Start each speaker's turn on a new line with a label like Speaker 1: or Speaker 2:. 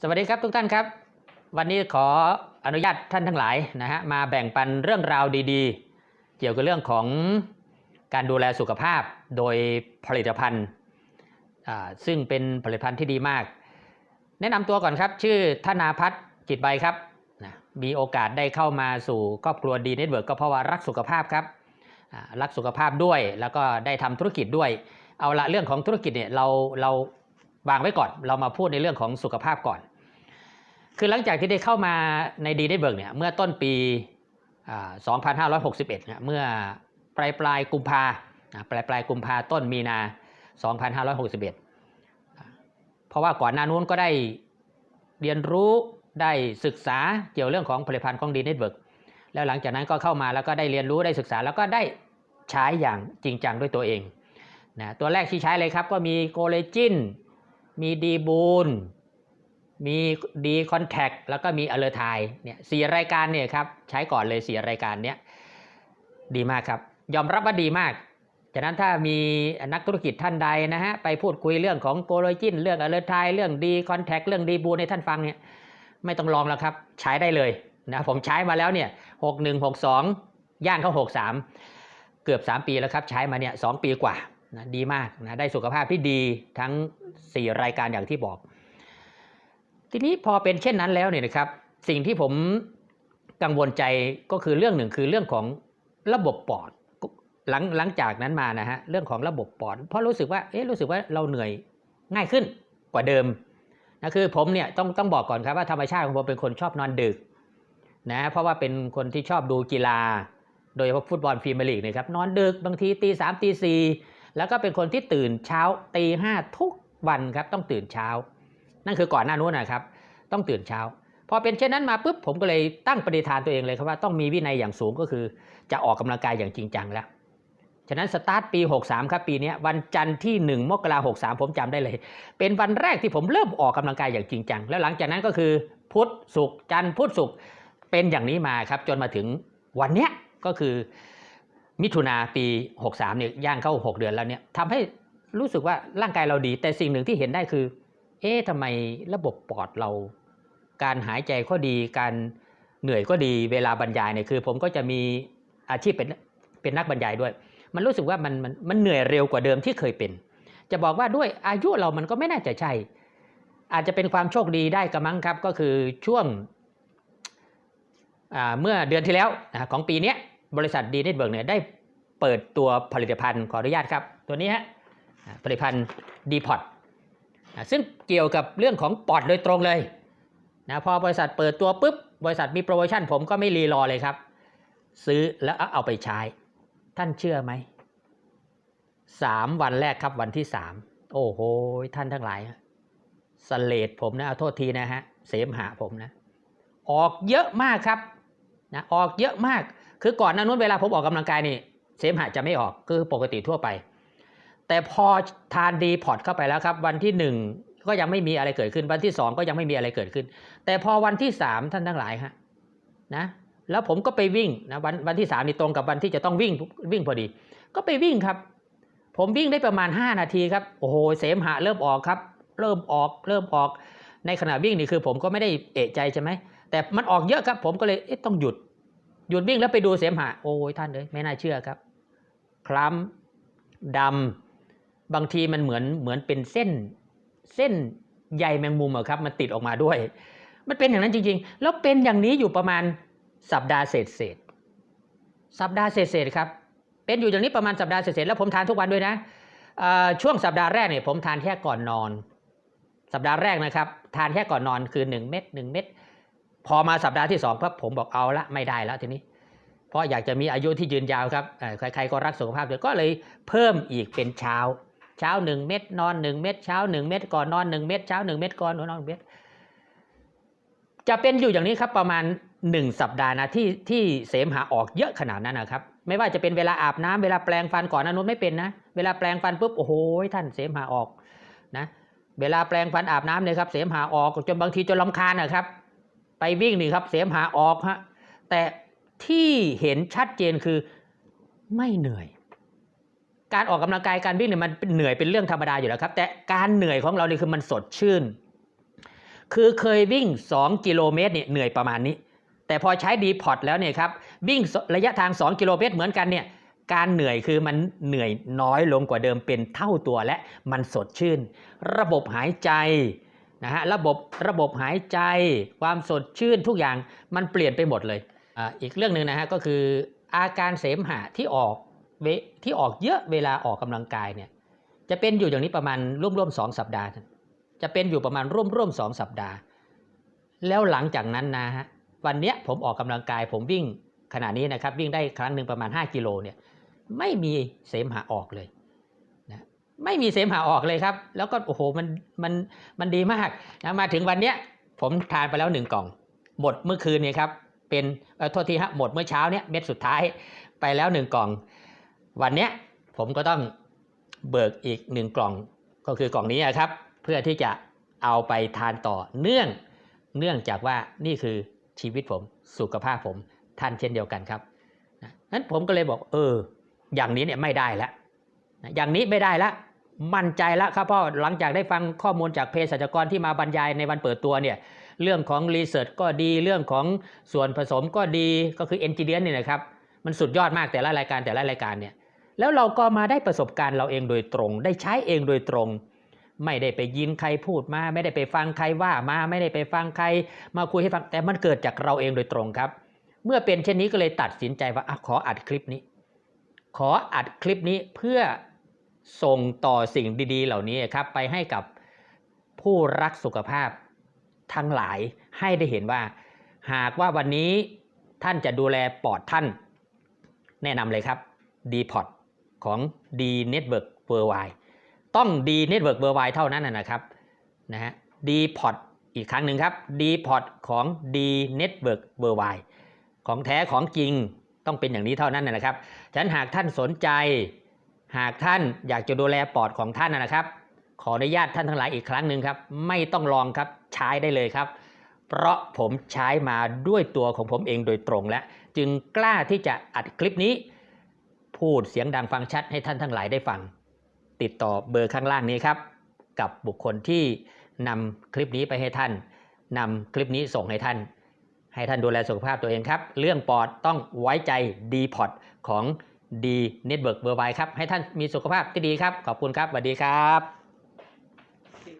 Speaker 1: สวัสดีครับทุกท่านครับ วันนี้ขออนุญาตท่านทั้งหลายนะฮะมาแบ่งปันเรื่องราวดีๆ เกี่ยวกับเรื่องของการดูแลสุขภาพโดยผลิตภัณฑ์ซึ่งเป็นผลิตภัณฑ์ที่ดีมาก แนะนำตัวก่อนครับ ชื่อธนาพัฒน์จิตใบครับนะมีโอกาสได้เข้ามาสู่ครอบครัวดีเน็ตเวิร์กก็เพราะว่ารักสุขภาพครับรักสุขภาพด้วยแล้วก็ได้ทำธุรกิจด้วย เอาละเรื่องของธุรกิจเนี่ยเราเรา วางไว้ก่อน เรามาพูดในเรื่องของสุขภาพก่อน คือหลังจากที่ได้เข้ามาในดีได้เบิร์กเนี่ยเมื่อต้นปีอ่า2561เนี่ยเมื่อปลายปลายกุมภาปลายปลายกุมภาต้นมีนา 2561อ่าเพราะว่าก่อนหน้านู้นก็ได้เรียนรู้ได้ศึกษาเกี่ยวเรื่องของผลิตภัณฑ์ของดีเน็ตเวิร์กแล้วหลังจากนั้นก็เข้ามาแล้วก็ได้เรียนรู้ได้ศึกษาแล้วก็ได้ใช้อย่างจริงจังด้วยตัวเองนะตัวแรกที่ใช้เลยครับก็มีโกเลจิน มีดีบูนมีดีคอนแทคแล้วก็มีอเลอร์ไทเนี่ยสี่รายการเนี่ยครับใช้ก่อนเลยสี่รายการเนี้ยดีมากครับ ยอมรับว่าดีมากฉะนั้นถ้ามีนักธุรกิจท่านใดนะฮะไปพูดคุยเรื่องของโกลจินเรื่องอเลอร์ไทเรื่องดีคอนแทคเรื่องดีบูในท่านฟังเนี่ยไม่ต้องลองแล้วครับ ใช้ได้เลยนะผมใช้มาแล้วเนี่ยหกหนึ่งหกสองย่างเข้าหกสามเกือบ3ปีแล้วครับใช้มาเนี่ยสองปีกว่า นะดีมากนะได้สุขภาพที่ดีทั้ง 4 รายการอย่างที่บอก ทีนี้พอเป็นเช่นนั้นแล้วเนี่ยนะครับ สิ่งที่ผมกังวลใจก็คือเรื่องหนึ่งคือเรื่องของระบบปอดหลังหลังจากนั้นมานะฮะเรื่องของระบบปอด เพราะรู้สึกว่าเอ๊ะรู้สึกว่าเราเหนื่อยง่ายขึ้นกว่าเดิมนะคือผมเนี่ยต้องต้องบอกก่อนครับว่าธรรมชาติของผมเป็นคนชอบนอนดึกนะเพราะว่าเป็นคนที่ชอบดูกีฬา โดยเฉพาะฟุตบอลฟรีเมียร์ลีกนะครับนอนดึกบางทีตีสามตีสี่ แล้วก็เป็นคนที่ตื่นเช้าตีห้าทุกวันครับต้องตื่นเช้า นั่นคือก่อนหน้านู้นนะครับ ต้องตื่นเช้า พอเป็นเช่นนั้นมาปุ๊บผมก็เลยตั้งปณิธานตัวเองเลยครับว่าต้องมีวินัยอย่างสูงก็คือ จะออกกำลังกายอย่างจริงจังแล้วฉะนั้นสตาร์ทปี 63 ครับปีนี้วันจันทร์ที่ 1 มกราคม63ผมจำได้เลย เป็นวันแรกที่ผมเริ่มออกกำลังกายอย่างจริงจัง แล้วหลังจากนั้นก็คือพุธศุกร์จันทร์พุธศุกร์เป็นอย่างนี้มาครับ จนมาถึงวันเนี้ยก็คือ มิถุนาปี 63เนี่ยย่างเข้า 6 เดือนแล้วเนี่ยทำให้รู้สึกว่าร่างกายเราดี แต่สิ่งหนึ่งที่เห็นได้คือ เอ๊ะทำไมระบบปอดเรา การหายใจก็ดี การเหนื่อยก็ดี เวลาบรรยายเนี่ยคือ ผมก็จะมีอาชีพเป็นเป็นนักบรรยายด้วย มันรู้สึกว่ามันมันมันเหนื่อยเร็วกว่าเดิมที่เคยเป็น จะบอกว่าด้วยอายุเรามันก็ไม่น่าจะใช่ อาจจะเป็นความโชคดีได้กระมังครับ ก็คือช่วงเมื่อเดือนที่แล้วของปีนี้ บริษัทดีเน็ตเบิร์กเนี่ยได้เปิดตัวผลิตภัณฑ์ขออนุญาตครับ ตัวนี้ฮะผลิตภัณฑ์ดีพอตซึ่งเกี่ยวกับเรื่องของปอดโดยตรงเลยนะพอบริษัทเปิดตัวปุ๊บบริษัทมีโปรโมชั่นผมก็ไม่รีรอเลยครับ ซื้อแล้วเอาไปใช้ ท่านเชื่อไหมสามวันแรกครับวันที่สามโอ้โห ท่านทั้งหลายสเลดผมนะเอาโทษทีนะฮะเสมหะผมนะ ออกเยอะมากครับนะออกเยอะมาก คือก่อนหน้านู้นเวลาผมออกกำลังกายนี่เสมหะจะไม่ออกคือปกติทั่วไป แต่พอทานดีพอร์ตเข้าไปแล้วครับ วันที่หนึ่งก็ยังไม่มีอะไรเกิดขึ้น วันที่สองก็ยังไม่มีอะไรเกิดขึ้น แต่พอวันที่สามท่านทั้งหลายฮะนะแล้วผมก็ไปวิ่งนะวันวันที่สามนี่ตรงกับวันที่จะต้องวิ่งวิ่งพอดี ก็ไปวิ่งครับ ผมวิ่งได้ประมาณ 5 นาทีครับโอ้โหเสมหะเริ่มออกครับ เริ่มออกเริ่มออกในขณะวิ่งนี่คือผมก็ไม่ได้เอะใจใช่ไหมแต่มันออกเยอะครับ ผมก็เลยเอ๊ะต้องหยุด หยุดวิ่งแล้วไปดูเสมหะโอ้ยท่านเลยไม่น่าเชื่อครับ คล้ำดำบางทีมันเหมือนเหมือนเป็นเส้น เส้นใยแมงมุมอะครับ มันติดออกมาด้วย มันเป็นอย่างนั้นจริง ๆ แล้วเป็นอย่างนี้อยู่ประมาณสัปดาห์เศษเศษสัปดาห์เศษเศษครับ เป็นอยู่อย่างนี้ประมาณสัปดาห์เศษแล้วผมทานทุกวันด้วยนะช่วงสัปดาห์แรกเนี่ยผมทานแค่ก่อนนอน สัปดาห์แรกนะครับ ทานแค่ก่อนนอนคือ 1 เม็ด1เม็ด พอมาสัปดาห์ที่2ครับผมบอกเอาละไม่ได้แล้วทีนี้ เพราะอยากจะมีอายุที่ยืนยาวครับใครๆก็รักสุขภาพเลยก็เลยเพิ่มอีกเป็นเช้า เช้า1เม็ดนอน1เม็ดเช้า1เม็ดก่อนนอน1เม็ดเช้า1เม็ดก่อนนอน1เม็ดจะเป็นอยู่อย่างนี้ครับประมาณหนึ่งสัปดาห์นะที่ที่เสมหะออกเยอะขนาดนั้นนะครับ ไม่ว่าจะเป็นเวลาอาบน้ำเวลาแปลงฟันก่อนนั้นนู้นไม่เป็นนะ เวลาแปลงฟันปุ๊บโอ้โหท่านเสมหะออกนะ เวลาแปลงฟันอาบน้ำเนี่ยครับเสมหะออกจนบางทีจนลำคาญนะครับ ไปวิ่งนี่ครับ เสมหะออกฮะแต่ที่เห็นชัดเจนคือไม่เหนื่อย การออกกำลังกายการวิ่งเนี่ยมันเหนื่อยเป็นเรื่องธรรมดาอยู่แล้วครับ แต่การเหนื่อยของเราเนี่ยคือมันสดชื่น คือเคยวิ่ง 2 กิโลเมตรเนี่ยเหนื่อยประมาณนี้ แต่พอใช้ดีพอตแล้วเนี่ยครับวิ่งระยะทาง 2 กิโลเมตรเหมือนกันเนี่ยการเหนื่อยคือมันเหนื่อยน้อยลงกว่าเดิมเป็นเท่าตัวและมันสดชื่น ระบบหายใจ นะฮะระบบระบบหายใจความสดชื่นทุกอย่างมันเปลี่ยนไปหมดเลยอ่าอีกเรื่องหนึ่งนะฮะก็คืออาการเสมหะที่ออกเวที่ออกเยอะเวลาออกกำลังกายเนี่ยจะเป็นอยู่อย่างนี้ประมาณร่วมๆสองสัปดาห์ จะเป็นอยู่ประมาณร่วมๆสองสัปดาห์ แล้วหลังจากนั้นนะฮะวันเนี้ยผมออกกำลังกาย ผมวิ่งขณะนี้นะครับวิ่งได้ครั้งหนึ่งประมาณ 5 กิโลเนี่ยไม่มีเสมหะออกเลย ไม่มีเสมหะออกเลยครับ แล้วก็โอ้โหมันมันมันดีมากนะมาถึงวันเนี้ยผมทานไปแล้วหนึ่งกล่อง หมดเมื่อคืนนี้ครับ เป็นเออโทษทีฮะหมดเมื่อเช้าเนี่ยเม็ดสุดท้ายไปแล้วหนึ่งกล่อง วันเนี้ยผมก็ต้องเบิกอีกหนึ่งกล่องก็คือกล่องนี้นครับ เพื่อที่จะเอาไปทานต่อเนื่องเนื่องจากว่านี่คือชีวิตผมสุขภาพผมท่านเช่นเดียวกันครับนะนั้นผมก็เลยบอกเออ อย่างนี้เนี่ยไม่ได้แล้วอย่างนี้ไม่ได้แล้ว มั่นใจแล้วครับพราะหลังจากได้ฟังข้อมูลจากเภสัชกรที่มาบรรยายในวันเปิดตัวเนี่ยเรื่องของรีเสิร์ชก็ดีเรื่องของส่วนผสมก็ดีก็คือเอนจิเนียร์นี่นะครับ มันสุดยอดมากแต่ละรายการแต่ละรายการเนี่ยแล้วเราก็มาได้ประสบการณ์เราเองโดยตรง ได้ใช้เองโดยตรง ไม่ได้ไปยินใครพูดมา ไม่ได้ไปฟังใครว่ามาไม่ได้ไปฟังใคร มาคุยให้ฟังแต่มันเกิดจากเราเองโดยตรงครับ เมื่อเป็นเช่นนี้ก็เลยตัดสินใจว่าอขออัดคลิปนี้ ขออัดคลิปนี้เพื่อ ส่งต่อสิ่งดีๆ เหล่านี้ครับไปให้กับผู้รักสุขภาพทั้งหลายให้ได้เห็นว่า หากว่าวันนี้ท่านจะดูแลปอดท่าน แนะนำเลยครับ d p o t ของ D Network Worldwide ต้อง D Network Worldwide เท่านั้นนะครับนะฮะ D p o t อีกครั้งหนึ่งครับ D p o t ของ D Network Worldwide ของแท้ของจริงต้องเป็นอย่างนี้เท่านั้นนะครับ ฉะนั้นหากท่านสนใจ หากท่านอยากจะดูแลปอดของท่านนะครับ ขออนุญาตท่านทั้งหลายอีกครั้งหนึ่งครับ ไม่ต้องลองครับใช้ได้เลยครับ เพราะผมใช้มาด้วยตัวของผมเองโดยตรงและ จึงกล้าที่จะอัดคลิปนี้ พูดเสียงดังฟังชัดให้ท่านทั้งหลายได้ฟัง ติดต่อเบอร์ข้างล่างนี้ครับ กับบุคคลที่นำคลิปนี้ไปให้ท่านนำคลิปนี้ส่งให้ท่าน ให้ท่านดูแลสุขภาพตัวเองครับ เรื่องปอดต้องไว้ใจ d p o t ของ ดีเน็ตเวิร์กเบอร์ไวครับ ให้ท่านมีสุขภาพที่ดีครับ ขอบคุณครับสวัสดีครับ